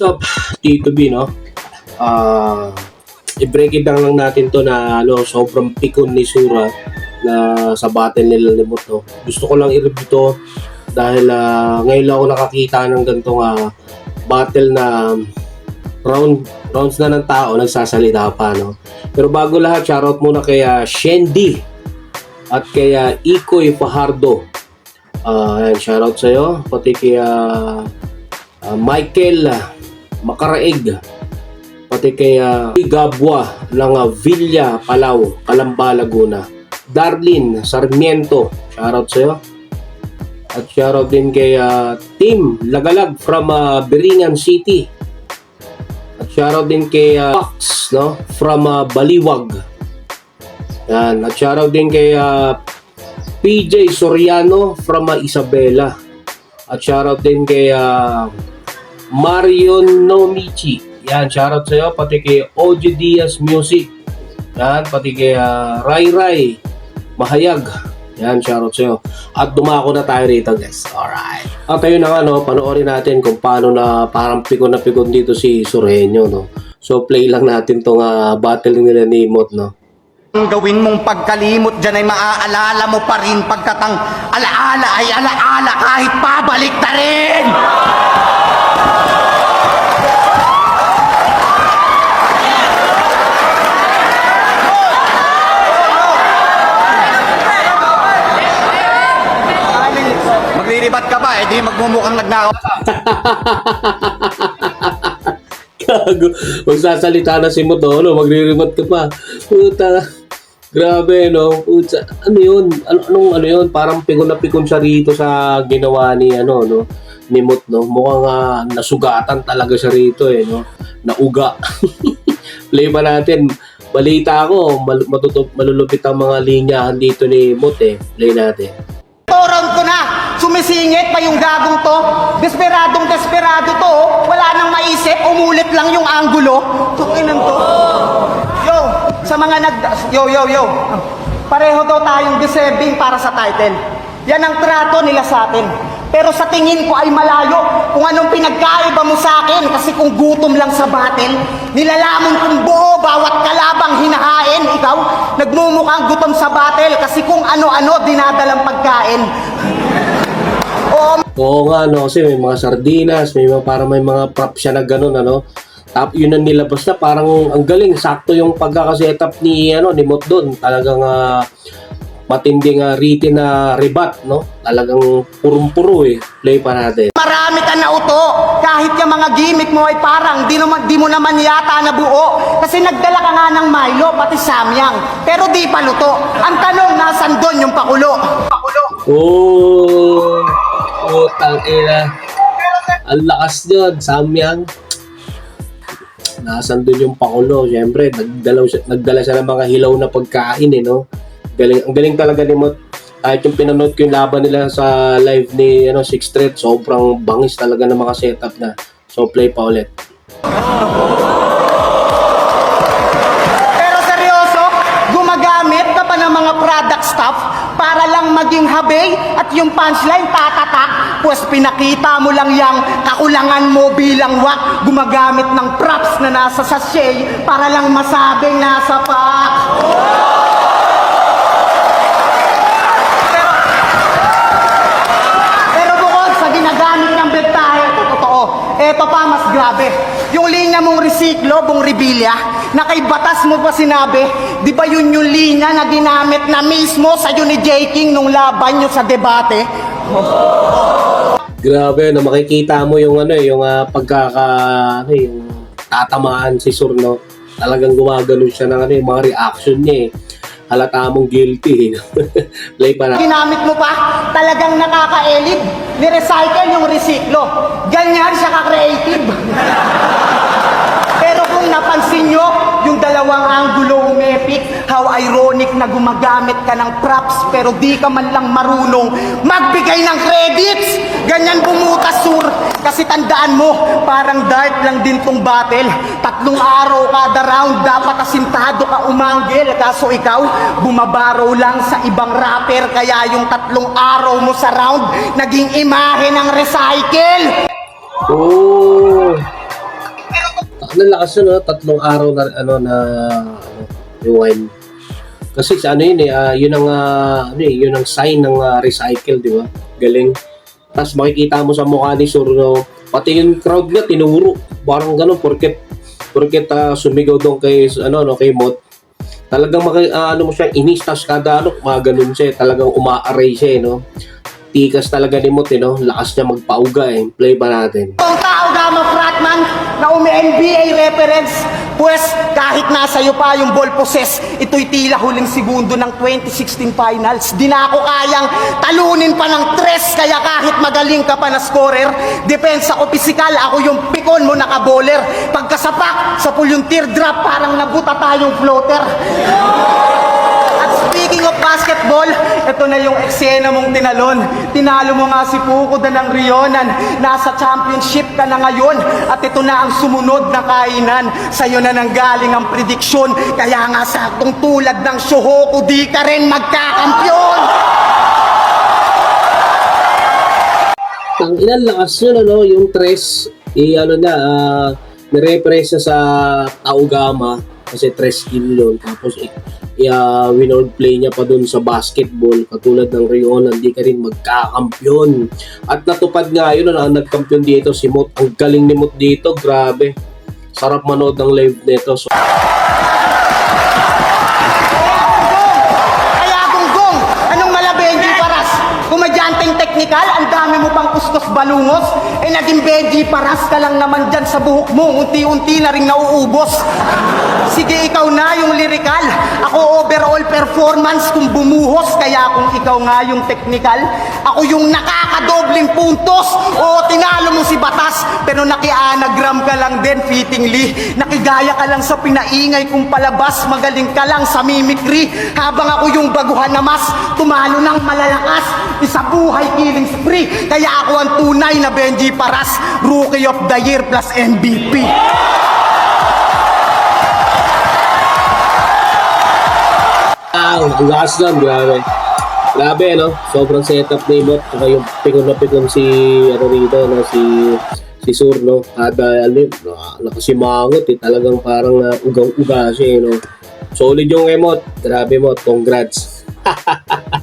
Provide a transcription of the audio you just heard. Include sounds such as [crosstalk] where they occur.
What's up, Tito B, no? Ah, i-break it down lang natin to na ano, sobrang pikon ni Sura na sa battle nila ni Mot, no? Gusto ko lang i-review to dahil ah, ngayon lang ako nakakita ng ganitong ah, battle na round rounds na ng tao nagsasalita pa no pero bago lahat shoutout muna kay ah, Shendi at kay Ikoy Fajardo Ah, ayan, shoutout sa iyo pati kay ah, ah, Michael Makaraig pati kay uh, Gabwa ng ah, Villa Palau Calamba Laguna Darlene Sarmiento shoutout sa iyo at shoutout din kay ah, Tim Lagalag from ah, Biringan City at shoutout din kay uh, Fox, no? From uh, Baliwag. Yan. At shoutout din kay uh, PJ Soriano from uh, Isabela. At shoutout din kay uh, Marion Nomichi. Yan, shoutout sa iyo. Pati kay Ojo Diaz Music. Yan, pati kay uh, Rai Rai Mahayag. Yan, shoutout sa iyo. At dumako na tayo rito, guys. Alright. At ayun na nga, no, panoorin natin kung paano na parang pikon na pikon dito si Sureño, no. So, play lang natin tong ah, battle nila ni Mot, no. Ang gawin mong pagkalimot dyan ay maaalala mo pa rin pagkat ang alaala ay alaala kahit pabalik na rin! Ka pa, di magmumukhang nagnakaw. [laughs] Gago. Magsasalita na si Mot, oh, no. Magre-remote ka pa. Puta. Grabe, no. Puta. Ano yun? Ano, anong ano yun? Parang pikon na pikon siya rito sa ginawa ni, ano, no. Ni Mot, no. Mukhang ah, nasugatan talaga siya rito, eh, no. Nauga. [laughs] Play ba natin? Balita ako, mal- matutup, malulupit ang mga linyahan dito ni Mot, eh. Play natin. Sumisingit pa yung gagong to. Desperadong desperado to. oh. Wala nang maisip. Umulit lang yung anggulo. Tukinan to. Yo, sa mga nag... Yo, yo, yo. Pareho daw tayong deserving para sa title. Yan ang trato nila sa atin. Pero sa tingin ko ay malayo kung anong pinagkaiba mo sa akin kasi kung gutom lang sa battle, nilalamon kong buo bawat kalabang hinahain. Ikaw, nagmumukhang gutom sa battle kasi kung ano-ano dinadalang pagkain. Oo, nga, no, kasi may mga sardinas, may mga, parang may mga prop siya na ganun, ano. Tap, yun ang nilabas na, parang ang galing, sakto yung pagkakasetap ni, ano, ni Mot doon. Talagang ah, matinding uh, written na rebat, no. Talagang purong-puro eh. Play pa natin. Marami ka na uto. Kahit yung mga gimmick mo ay parang di, naman, di mo naman yata nabuo. Kasi nagdala ka nga ng Milo, pati Samyang. Pero di pa luto. Ang tanong, nasan doon yung pakulo? Pakulo. Oh, putang ina. Ang lakas yun, Samyang. Nasaan doon yung pakulo? Siyempre, nagdala, siya- nagdala siya ng mga hilaw na pagkain eh, no? Galing, ang galing talaga ni Mot. Kahit yung pinanood ko yung laban nila sa live ni ano, Six Thread, sobrang bangis talaga ng mga setup na. So, play pa ulit. Pero seryoso, gumagamit ka pa ng mga product stuff para lang maging habay at yung punchline tatatak. Pues pinakita mo lang yang kakulangan mo bilang wak gumagamit ng props na nasa sachet para lang masabing nasa pack. Pero, bukod sa ginagamit ng bentahe, ito totoo. Eto pa mas grabe. Yung linya mong resiklo, bong rebilya, na kay batas mo pa sinabi, di ba yun yung linya na ginamit na mismo sa ni J. King nung laban nyo sa debate? Grabe, no, makikita mo yung ano, eh, yung ah, pagkaka, ano, eh, yung tatamaan si Sur, no? Talagang gumagano siya ng ano, yung mga reaction niya, eh. Halata mong guilty, eh. [laughs] Play pa na. Ginamit mo pa, talagang nakaka-elib. Ni-recycle yung resiklo. Ganyan siya ka-creative. Pero kung napansin nyo, yung dalawang anggulo umepik, how ironic na gumagamit ka ng props pero di ka man lang marunong magbigay ng credits. Ganyan bumutas, sur. Kasi tandaan mo, parang dart lang din tong battle. Tatlong araw kada round, dapat asintado ka umanggil. Kaso ikaw, bumabaraw lang sa ibang rapper. Kaya yung tatlong araw mo sa round, naging imahe ng recycle. Oh, ano lakas yun, no? tatlong araw na ano na rewind. Kasi sa ano yun eh, ah, yun ang ah, ano eh, yun ang sign ng ah, recycle, di ba? Galing. Tapos makikita mo sa mukha ni Sur, no, pati yung crowd niya tinuro. Parang ganun, porket porket ah, sumigaw doon kay ano no kay Mot. Talagang maki, ah, ano mo siya inis tas kada ano, mga ganun siya, eh. talagang uma-array siya, eh, no. Tikas talaga ni Mot, eh, no. Lakas niya magpauga eh. Play pa natin. Kung fratman na umi-NBA reference, pues kahit nasa iyo pa yung ball possess, ito'y tila huling segundo ng 2016 finals. Di na ako kayang talunin pa ng tres, kaya kahit magaling ka pa na scorer, depensa ko pisikal, ako yung pikon mo nakaboler. Pagkasapak, sa pool yung teardrop, parang nabuta tayong floater. Basketball, ito na yung eksena mong tinalon. Tinalo mo nga si Puko ng Rionan. Nasa championship ka na ngayon. At ito na ang sumunod na kainan. Sa'yo na nanggaling ang prediksyon. Kaya nga saktong tulad ng Shohoku, di ka rin magkakampyon. Ang ilan lakas yun, ano, yung tres, i ano na, uh, nirepress niya sa Taugama kasi tres skill yun. Tapos, i uh, winold play niya pa dun sa basketball, katulad ng Rion, hindi ka rin magkakampyon. At natupad nga yun, ang nagkampiyon dito, si Mot. Ang galing ni Mot dito, grabe. Sarap manood ng live nito. So, teknikal, ang dami mo pang kustos balungos, eh naging benji paras ka lang naman dyan sa buhok mo, unti-unti na rin nauubos. Sige, ikaw na yung lirikal. Ako overall performance kung bumuhos, kaya kung ikaw nga yung technical, ako yung nakakadobling puntos. O tinalo mo si Batas, pero nakianagram ka lang din fittingly. Nakigaya ka lang sa pinaingay kung palabas, magaling ka lang sa mimicry. Habang ako yung baguhan na mas, tumalo ng malalakas. Isa buhay killing spree. Kaya ako ang tunay na Benji Paras, Rookie of the Year plus MVP. Ah, ang lakas nun, grabe. Grabe, no? Sobrang setup ni Mot. Saka yung pikon na pikon si, ano rito, no? Si, si Sur, no? Kada, ano, yun, na- nakasimangot, eh. Talagang parang uh, ugang-uga siya, eh, no? Solid yung Emot. Grabe, Mot. Congrats. [laughs]